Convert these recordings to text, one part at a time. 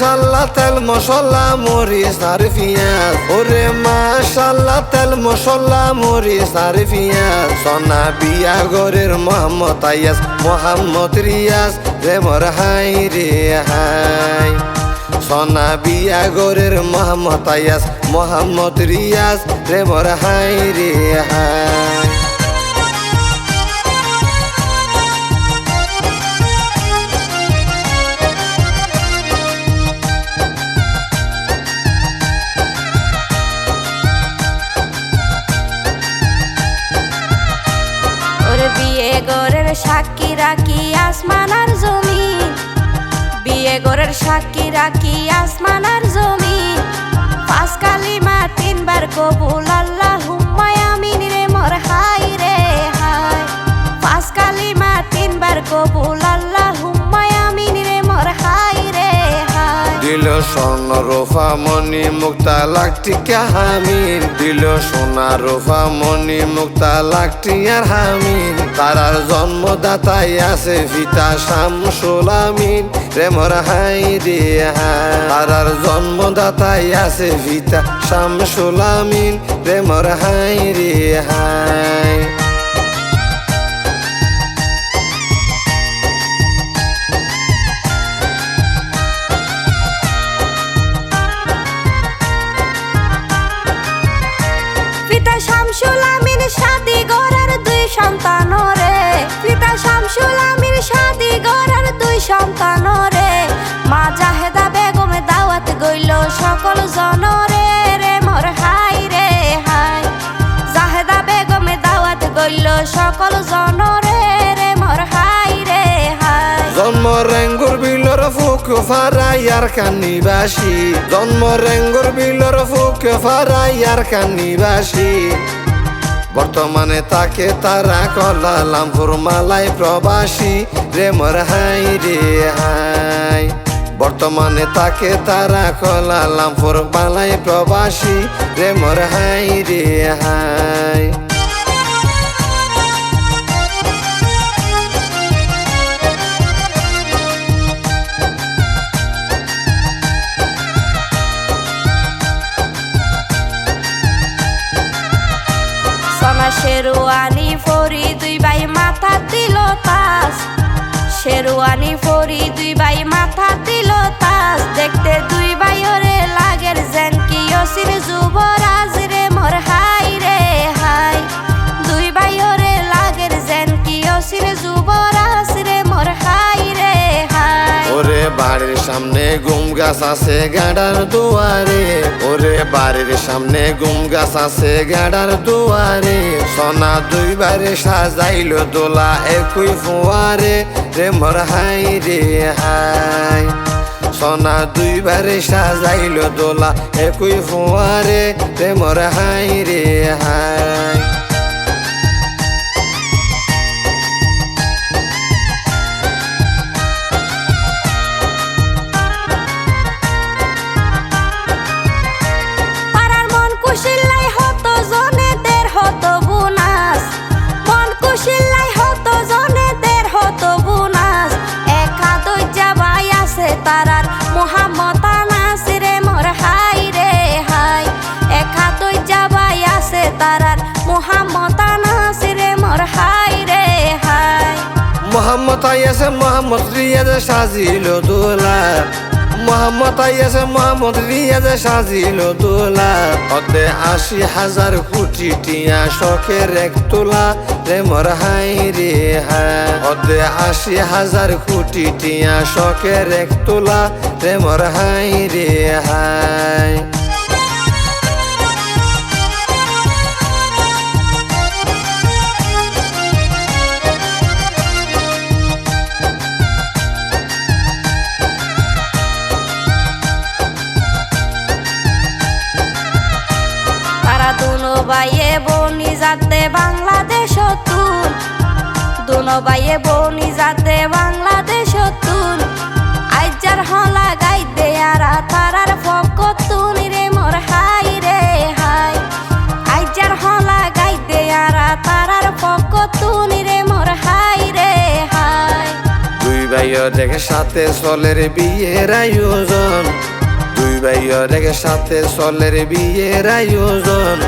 মাশাল্লাহ, তেল মশলা, মরিচ, আর পিঁয়াজ। ওরে মাশাল্লাহ, তেল মশলা, মরিচ, আর পিঁয়াজ। সোনা বিয়া গরের মোহাম্মদ আয়াস মোহাম্মদ রিয়াজ রে মোর হাই রে হাই। সোনা বিয়া গরের মোহাম্মদ আয়াস মোহাম্মদ রিয়াজ রে মোর হাই রে হাই। সাক্ষী রাখি আসমান আর জমিন পাঁচ কালিমা তিনবার কবুল স্বর্ণ রোফা মণি মুক্তা লাখটি হামিন দিল সোনা রোফা মণি মুক্তা আর হামিন তারার জন্মদাতাই আছে পিতা শামসুল আমিন। রে মোর হাই রে তারার জন্মদাতাই আছে পিতা শামসুল আমিন। রে মোর হাই রে হাই বিলর ফুক ফারাইয়ার কান্নিবাসী। জন্ম রেঙ্গুর বিলর ফুক ফারাইয়ার কান্নিবাসী। বর্তমানে তাকে তারা কলালামপুর মালাই প্রবাসী। রে মোর হাই রে হাই। বর্তমানে তাকে তারা কলালামপুর মালাই প্রবাসী। রে মোর হাই রে হাই। শেরওয়ানি ফরি দুই ভাই মাথা দিল তাস দেখতে দুই ভাই, ওরে লাগের জেন কি অসির যুবরাজ? বাড়ির সামনে গুম গাছ আছে গাডার দুয়ারে। ওরে বাড়ির সামনে গুম গাছ আছে গাডার দুয়ারে। সোনা দুই বারে সাজাইল দোলা একই ফুয়ারে। রে মোর হাই রে হাই। সোনা দুই বারে সাজাইল দোলা একই ফুয়ারে। রে মোর হাই রে হাই। মোহাম্মদ আইয়াছে মোহাম্মদ রিয়াজে সাজিল দোলা মোহাম্মদ আইয়াছে মোহাম্মদ রিয়াজে সাজিল দোলা অতে আশি হাজার কোটি টিয়া শখের এক তোলা রে মোর হাই রে হাই অতে আশি হাজার কোটি টিয়া শখের এক তোলা রে মোর হাই রে হাই বাইয়ে বনি যাতে বাংলাদেশ দুনো বাইয়ে বনি যাতে বাংলাদেশ তুল আইজার হলা গাই দে আর তারার ফক তুনি রে মোর হাই রে হাই। আইজার হলা গাই দে আর তারার ফক তুনি রে মোর হাই রে হাই। দুই ভাইয়ের দেখে সাথে চলের বিয়ের আয়োজন। দুই ভাইয়ের সাথে চলের বিয়ের আয়োজন।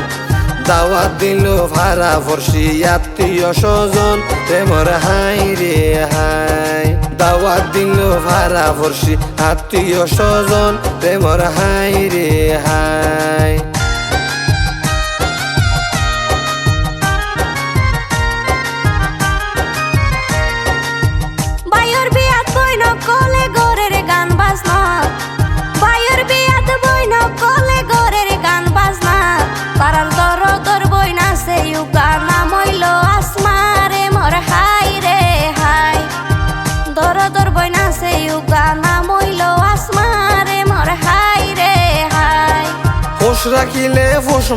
দাওয়াত দিল ভাড়া ভরসি আত্মীয় স্বজন। প্রেমর হাই রে হাই। দাওয়াত দিল ভাড়া ভরসি আত্মীয় স্বজন। প্রেমর হাই রে হাই।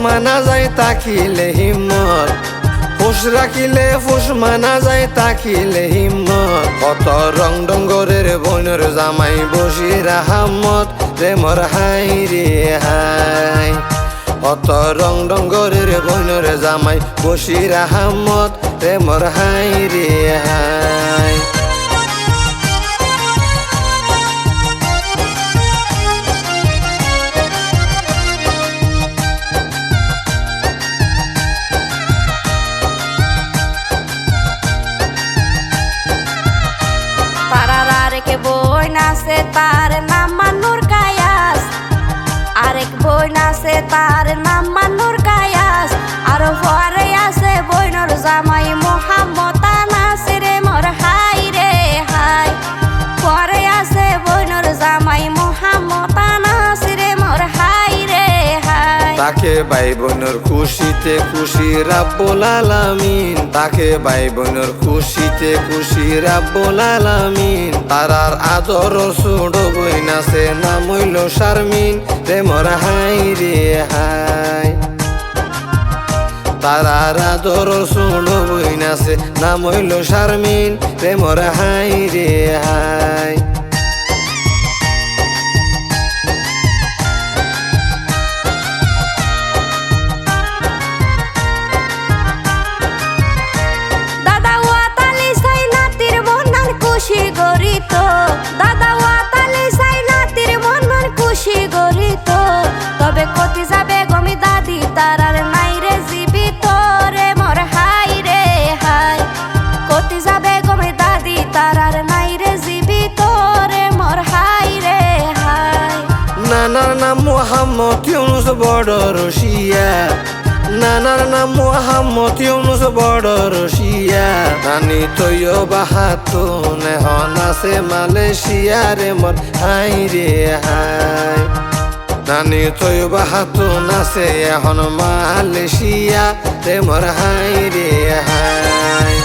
মানা যায় তাকিলে হিম্মত। হোশ রাখিলে ফুস মানা যায় তাকিলে হিম্মত। কত রং ডঙ্গরের বইনের জামাই বসির আহমদ প্রেমর হাই রে হাই। কত রং ডঙ্গরের বইনের জামাই বসির আহমদ প্রেমর হাই রে হাই। বই নাচে ভাই বোনের খুশিতে খুশি রাব্বুল তাকে ভাই বোনের খুশিতে খুশি রাব্বুল আলামিন। তারার আদর সুড় বই নাচে নাম হইল শারমিন। প্রেমর হাই রে হাই। তারার আদর সুড় বই নাচে নাম হইল শারমিন। প্রেমর হাই রে হাই। তবে কতি যাবে গমি দাদি তারার নাই রে জীবিত রে, মোর হাই রে হাই। কতি যাবে গমি দাদি তারার নাই রে জীবিত রে, মোর হাই রে হাই। নানার নাম মোহাম্মদ ইউনুস বড় রশিয়া। নানার নাম মোহাম্মদ ইউনুস বড় রশিয়া। নানি তৈয় বাহাতুন হন আছে মালয়েশিয়া রে, মর হাই রে হাই। নানি তৈয় বাহাতুন আছে এখন মালয়েশিয়া রে মর হাই রে হাই।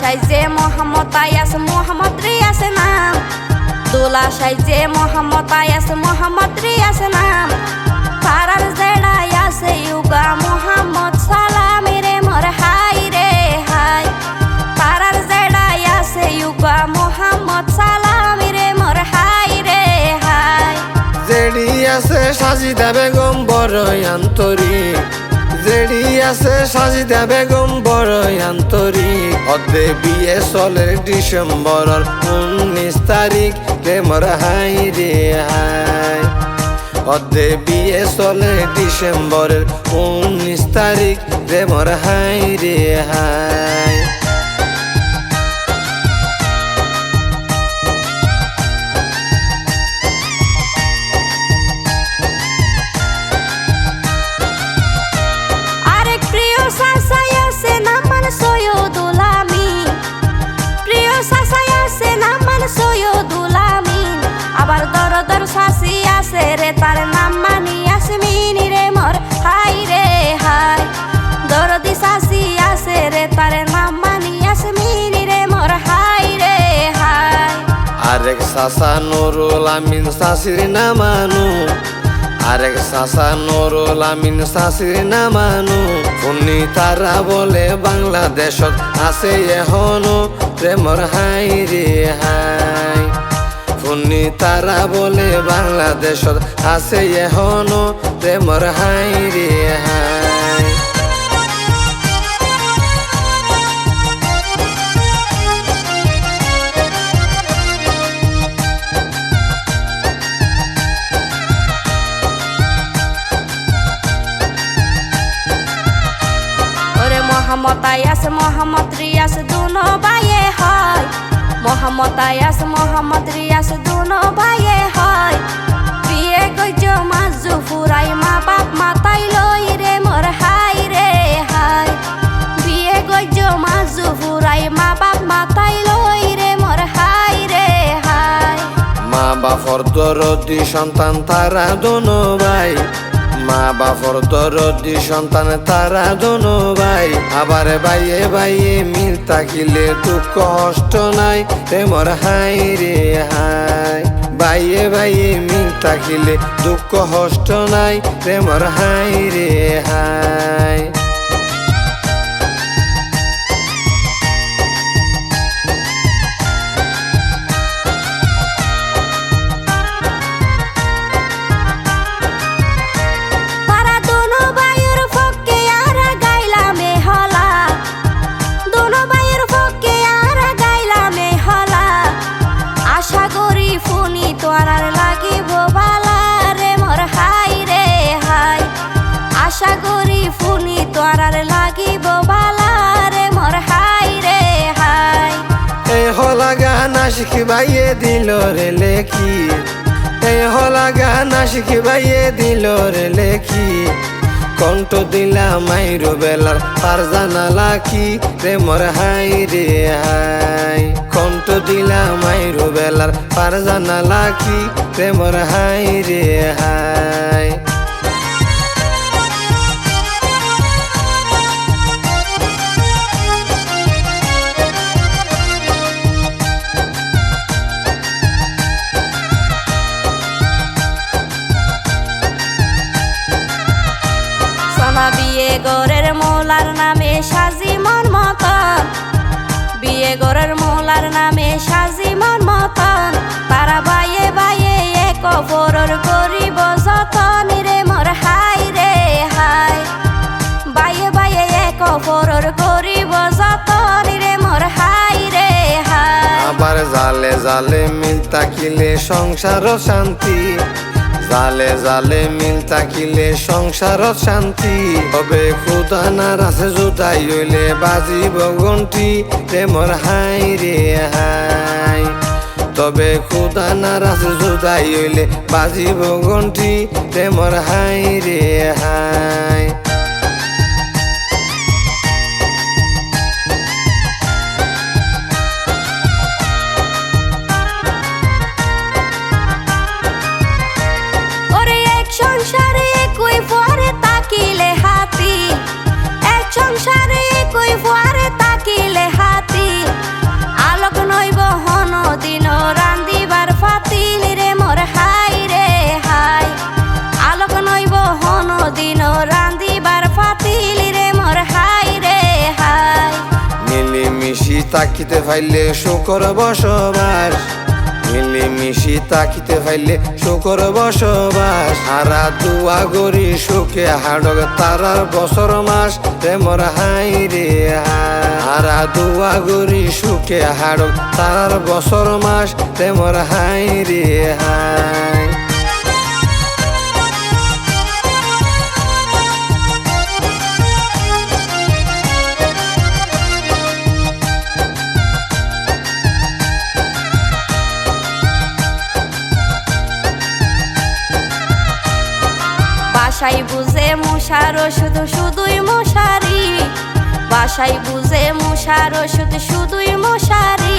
সাইজে মোহাম্মদ আয়াস, মোহাম্মদ রিয়াস নাম। দোলা সাইজে মোহাম্মদ আয়াস, মোহাম্মদ রিয়াস নাম। তারার জেড়াই আছে ইউগা মোহাম্মদ, সালামি রে মোর হাই রে হাই। তারার জেড়াই আছে ইউগা মোহাম্মদ, সালামি রে মোর হাই রে হাই। জেডি আছে সাজিদা বেগম বড় আন্তরিক। জেডি আছে সাজিদা বেগম বড় আন্তরিক। অদে বিয়ে চলে ডিসেম্বর উনিশ তারিখ। প্রেমর হাই রে হাই। অদে বিয়ে চলে ডিসেম্বরের উনিশ তারিখ। প্রেমর হাই রে হাই। সাসা নুরুল আমিন সাসির নামানু। আরেক সাসা নুরুল আমিন সাসির নামানু। উনি তারা বলে বাংলাদেশত আছে এখনও প্রেমর হাই রে হাই। ফুনি তারা বলে বাংলাদেশত আছে এখনও প্রেমর হাই রে হাই। মোহাম্মদ আয়াস মোহাম্মদ রিয়াস, দুনো ভাইয়ে হয়। মোহাম্মদ আয়াস মোহাম্মদ রিয়াস, দুনো ভাইয়ে হয়। বিয়ে গজ মাজু ফুরাই মা বাপ মাতাই লই রে, মোর হাই রে হাই। বিয়ে গজ মাজু ফুরাই মা বাপ মাতাই লই রে, মোর হাই রে হাই। মা বাপর দরদি, সন্তান তারা দোনো ভাই। মা বাপর দরদি সন্তান তারা দোনো ভাই। আবার বাইয়ে বাইয়ে মিল তাকিলে দুঃখ কষ্ট নাই, প্রেমর হাই রে হাই। বাইয়ে বাইয়ে মিল তাকিলে দুঃখ হষ্ট নাই, প্রেমর হাই রে হাই। শিখিবাইয়ে দিল রে লেখি। এই হলা গানা শিখিবাইয়ে দিল রে লেখি। কণ্ঠ দিলা মাইরো বেলার পার জানালা কি প্রেমর হাই রে হাই। কণ্ঠ দিলা মাইরো বেলার পার জানালা কি প্রেমর হাই রে হাই। গরের মোলার নামে সাজি মন মতন। তারা বাইয়ে বাইয়ে এক অপরর করিব যতন রে মোর হাই রে হাই বাইয়ে বাইয়ে এক অপরর করিব যতন রে মোর হাই রে হাই আবার জালে জালে মিল তাকিলে সংসার শান্তি। জালে জালে মিল থাকিলে সংসার শান্তি হবে। খুদা নারাসে জুতাই হইলে বাজিব ঘন্টি প্রেমর হাই রে হাই। তবে খুদা নারাসে জুতাই হইলে বাজিব ঘন্টি প্রেমর হাই রে হাই। তাকিতে ফাইলে শুকর বসবাস মিলিমিশি তাকিতে ফাইলে শুকর বসবাস হারা দুয়া গরি সুখে হাডক তারার বছর মাস। প্রেমর হাই রে। হারা দুয়া গরি সুখে হাডক তারার বছর মাস। প্রেমর হাই রে হাই মশার ওষুধ শুধুই মশারি। বাসাই বুঝে মশার ওষুধ শুধুই মশারি।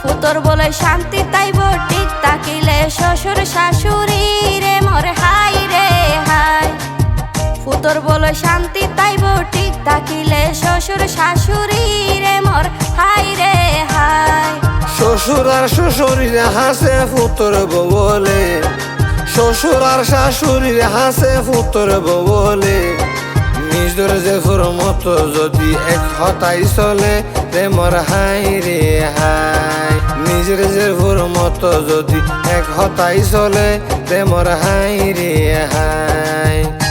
ফুতর বলে শান্তি তাইব ঠিক তাকিলে শ্বশুর শাশুড়ি রে, মোর হাই রে, হাই। ফুতর বলে শান্তি তাইব ঠিক তাকিলে শ্বশুর শাশুড়ি রে, মোর হাই রে, হাই। শ্বশুর আর শ্বশুরিরে হাসে ফুতর বলে শ্বশুর আর শাশুড়ির হাসে ফুতর বলে নিজের জেফর মতো যদি এক হতাই চলে, প্রেমর হাই রে হাই। নিজের ভোর মতো যদি এক হতাই চলে, প্রেমর হাই রে হাই।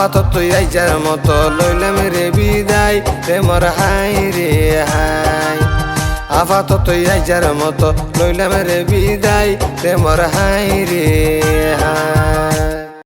আপাতত আইজার মতো লইলাম রে বিদায়, রে মোর হাই রে হাই। আপাতত আইজার মতো লইলাম রে বিদায়, রে হাই রে হাই।